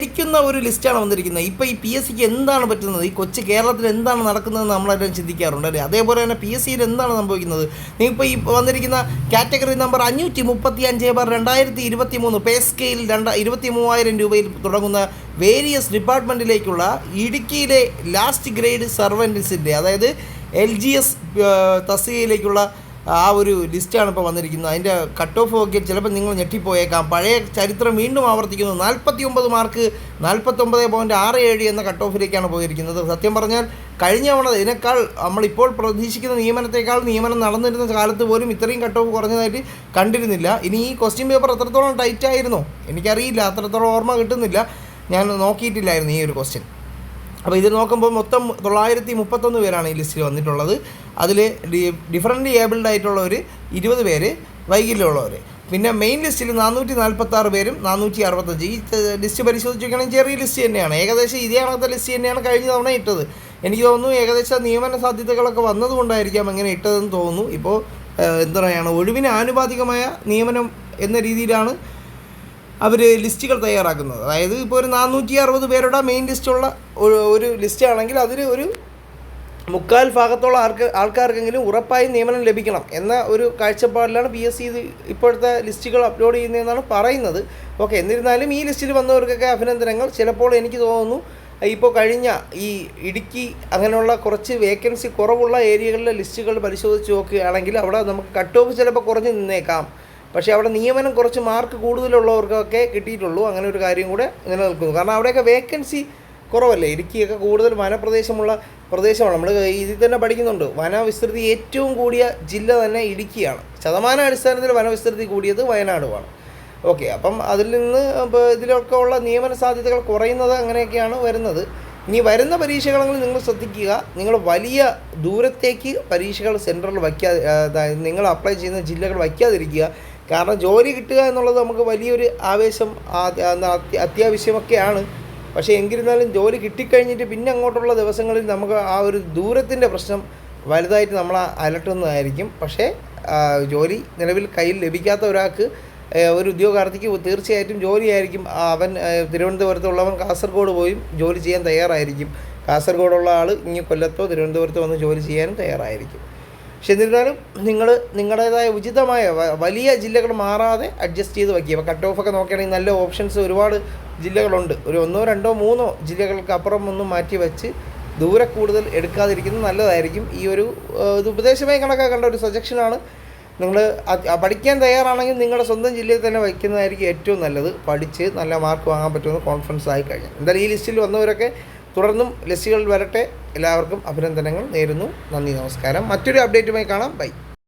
ഇരിക്കുന്ന ഒരു ലിസ്റ്റാണ് വന്നിരിക്കുന്നത്. ഇപ്പോൾ ഈ പി എസ് സിക്ക് എന്താണ് പറ്റുന്നത്? ഈ കൊച്ചു കേരളത്തിൽ എന്താണ് നടക്കുന്നതെന്ന് നമ്മളെല്ലാം ചിന്തിക്കാറുണ്ട് അല്ലേ? അതേപോലെ തന്നെ പി എസ് സിയിൽ എന്താണ് സംഭവിക്കുന്നത്? നീ ഇപ്പോൾ ഈ വന്നിരിക്കുന്ന കാറ്റഗറി നമ്പർ അഞ്ഞൂറ്റി മുപ്പത്തി അഞ്ച് ബാർ രണ്ടായിരത്തി ഇരുപത്തി മൂന്ന് പേ സ്കെയിൽ രണ്ട് ഇരുപത്തി മൂവായിരം രൂപയിൽ തുടങ്ങുന്ന വേരിയസ് ഡിപ്പാർട്ട്മെന്റിലേക്കുള്ള ഇടുക്കിയിലെ ലാസ്റ്റ് ഗ്രേഡ് സർവൻസിന്റെ അതായത് എൽ ജി എസ് തസ്തികയിലേക്കുള്ള ആ ഒരു ലിസ്റ്റാണ് ഇപ്പോൾ വന്നിരിക്കുന്നത്. അതിന്റെ കട്ട് ഓഫ് ഒക്കെ ചിലപ്പോൾ നിങ്ങൾ ഞെട്ടിപ്പോയേക്കാം. പഴയ ചരിത്രം വീണ്ടും ആവർത്തിക്കുന്നു. നാൽപ്പത്തി ഒമ്പത് മാർക്ക് നാൽപ്പത്തൊമ്പത് പോയിന്റ് ആറ് ഏഴ് എന്ന കട്ട് ഓഫിലേക്കാണ് പോയിരിക്കുന്നത്. സത്യം പറഞ്ഞാൽ കഴിഞ്ഞ തവണ ഇതിനേക്കാൾ നമ്മളിപ്പോൾ പ്രതീക്ഷിക്കുന്ന നിയമനത്തേക്കാൾ നിയമനം നടന്നിരുന്ന കാലത്ത് പോലും ഇത്രയും കട്ട് ഓഫ് കുറഞ്ഞതായിട്ട് കണ്ടിരുന്നില്ല. ഇനി ഈ ക്വസ്റ്റ്യൻ പേപ്പർ എത്രത്തോളം ടൈറ്റ് ആയിരുന്നോ? എനിക്കറിയില്ല. അത്രത്തോളം ഓർമ്മ കിട്ടുന്നില്ല. ഞാൻ നോക്കിയിട്ടില്ലായിരുന്നു ഈ ഒരു ക്വസ്റ്റ്യൻ അപ്പോൾ ഇത് നോക്കുമ്പോൾ മൊത്തം തൊള്ളായിരത്തി മുപ്പത്തൊന്ന് പേരാണ് ഈ ലിസ്റ്റിൽ വന്നിട്ടുള്ളത്. അതിൽ ഡി ഡിഫറന്റ് ഏബിൾഡ് ആയിട്ടുള്ളവർ ഇരുപത് പേര് വൈകല്യമുള്ളവർ പിന്നെ മെയിൻ ലിസ്റ്റിൽ നാനൂറ്റി നാൽപ്പത്താറ് പേരും നാനൂറ്റി അറുപത്തഞ്ച് ഈ ലിസ്റ്റ് പരിശോധിച്ച് നോക്കുകയാണെങ്കിൽ ചെറിയ ലിസ്റ്റ് തന്നെയാണ്. ഏകദേശം ഇതേ കണക്കത്തെ ലിസ്റ്റ് തന്നെയാണ് കഴിഞ്ഞ തവണ ഇട്ടത്. എനിക്ക് തോന്നുന്നു ഏകദേശം നിയമന സാധ്യതകളൊക്കെ വന്നതുകൊണ്ടായിരിക്കാം അങ്ങനെ ഇട്ടതെന്ന് തോന്നുന്നു. ഇപ്പോൾ എന്താ പറയുകയാണ് ഒഴിവിന് ആനുപാതികമായ നിയമനം എന്ന രീതിയിലാണ് അവർ ലിസ്റ്റുകൾ തയ്യാറാക്കുന്നത്. അതായത് ഇപ്പോൾ ഒരു നാനൂറ്റി അറുപത് പേരുടെ മെയിൻ ലിസ്റ്റുള്ള ഒരു ലിസ്റ്റ് ആണെങ്കിൽ അതിൽ ഒരു മുക്കാൽ ഭാഗത്തോളം ആർക്ക് ആൾക്കാർക്കെങ്കിലും ഉറപ്പായി നിയമനം ലഭിക്കണം എന്ന ഒരു കാഴ്ചപ്പാടിലാണ് പി എസ് സി ഇപ്പോഴത്തെ ലിസ്റ്റുകൾ അപ്ലോഡ് ചെയ്യുന്നതെന്നാണ് പറയുന്നത്. ഓക്കെ എന്നിരുന്നാലും ഈ ലിസ്റ്റിൽ വന്നവർക്കൊക്കെ അഭിനന്ദനങ്ങൾ. ചിലപ്പോൾ എനിക്ക് തോന്നുന്നു ഇപ്പോൾ കഴിഞ്ഞ ഈ ഇടുക്കി അങ്ങനെയുള്ള കുറച്ച് വേക്കൻസി കുറവുള്ള ഏരിയകളിലെ ലിസ്റ്റുകൾ പരിശോധിച്ച് നോക്കുകയാണെങ്കിൽ അവിടെ നമുക്ക് കട്ട് ഓഫ് ചിലപ്പോൾ കുറഞ്ഞ് നിന്നേക്കാം. പക്ഷേ അവിടെ നിയമനം കുറച്ച് മാർക്ക് കൂടുതലുള്ളവർക്കൊക്കെ കിട്ടിയിട്ടുള്ളൂ. അങ്ങനെ ഒരു കാര്യം കൂടെ നിലനിൽക്കുന്നു. കാരണം അവിടെയൊക്കെ വേക്കൻസി കുറവല്ലേ? ഇടുക്കിയൊക്കെ കൂടുതൽ വനപ്രദേശമുള്ള പ്രദേശമാണ്. നമ്മൾ ഇതിൽ തന്നെ പഠിക്കുന്നുണ്ട്. വനവിസ്തൃതി ഏറ്റവും കൂടിയ ജില്ല തന്നെ ഇടുക്കിയാണ്. ശതമാന അടിസ്ഥാനത്തിൽ വനവിസ്തൃതി കൂടിയത് വയനാടുമാണ്. ഓക്കെ അപ്പം അതിൽ നിന്ന് ഇതിലൊക്കെ ഉള്ള നിയമന സാധ്യതകൾ കുറയുന്നത് അങ്ങനെയൊക്കെയാണ് വരുന്നത്. ഇനി വരുന്ന പരീക്ഷകളെങ്കിൽ നിങ്ങൾ ശ്രദ്ധിക്കുക. നിങ്ങൾ വലിയ ദൂരത്തേക്ക് പരീക്ഷകൾ സെന്ററിൽ വയ്ക്കാതെ നിങ്ങൾ അപ്ലൈ ചെയ്യുന്ന ജില്ലകൾ വയ്ക്കാതിരിക്കുക. കാരണം ജോലി കിട്ടുക എന്നുള്ളത് നമുക്ക് വലിയൊരു ആവേശം അത്യാവശ്യമൊക്കെയാണ്. പക്ഷേ എങ്കിരുന്നാലും ജോലി കിട്ടിക്കഴിഞ്ഞിട്ട് പിന്നെ അങ്ങോട്ടുള്ള ദിവസങ്ങളിൽ നമുക്ക് ആ ഒരു ദൂരത്തിന്റെ പ്രശ്നം വലുതായിട്ട് നമ്മളെ അലട്ടുന്നതായിരിക്കും. പക്ഷേ ജോലി നിലവിൽ കയ്യിൽ ലഭിക്കാത്ത ഒരാൾക്ക് ഒരു ഉദ്യോഗാർത്ഥിക്ക് തീർച്ചയായിട്ടും ജോലിയായിരിക്കും. അവൻ തിരുവനന്തപുരത്തുള്ളവൻ കാസർഗോഡ് പോയും ജോലി ചെയ്യാൻ തയ്യാറായിരിക്കും. കാസർഗോഡുള്ള ആൾ ഇനി കൊല്ലത്തോ തിരുവനന്തപുരത്തോ വന്ന് ജോലി ചെയ്യാനും തയ്യാറായിരിക്കും. പക്ഷെ എന്നിരുന്നാലും നിങ്ങൾ നിങ്ങളുടേതായ ഉചിതമായ വലിയ ജില്ലകൾ മാറാതെ അഡ്ജസ്റ്റ് ചെയ്ത് വയ്ക്കുക അപ്പോൾ കട്ട് ഓഫ് ഒക്കെ നോക്കുകയാണെങ്കിൽ നല്ല ഓപ്ഷൻസ് ഒരുപാട് ജില്ലകളുണ്ട്. ഒരു ഒന്നോ രണ്ടോ മൂന്നോ ജില്ലകൾക്ക് അപ്പുറം ഒന്നും മാറ്റി വെച്ച് ദൂരെ കൂടുതൽ എടുക്കാതിരിക്കുന്നത് നല്ലതായിരിക്കും. ഈ ഒരു ഇത് ഉപദേശമായി കണക്കാക്കേണ്ട ഒരു സജഷനാണ് നിങ്ങൾ പഠിക്കാൻ തയ്യാറാണെങ്കിൽ നിങ്ങളുടെ സ്വന്തം ജില്ലയിൽ തന്നെ വയ്ക്കുന്നതായിരിക്കും ഏറ്റവും നല്ലത്. പഠിച്ച് നല്ല മാർക്ക് വാങ്ങാൻ പറ്റുമെന്ന് കോൺഫിഡൻസ് ആയി കഴിഞ്ഞാൽ എന്തായാലും ഈ ലിസ്റ്റിൽ വന്നവരൊക്കെ തുടർന്നും ലസ്സികൾ വരട്ടെ. എല്ലാവർക്കും അഭിനന്ദനങ്ങൾ നേരുന്നു. നന്ദി നമസ്കാരം. മറ്റൊരു അപ്ഡേറ്റുമായി കാണാം. ബൈ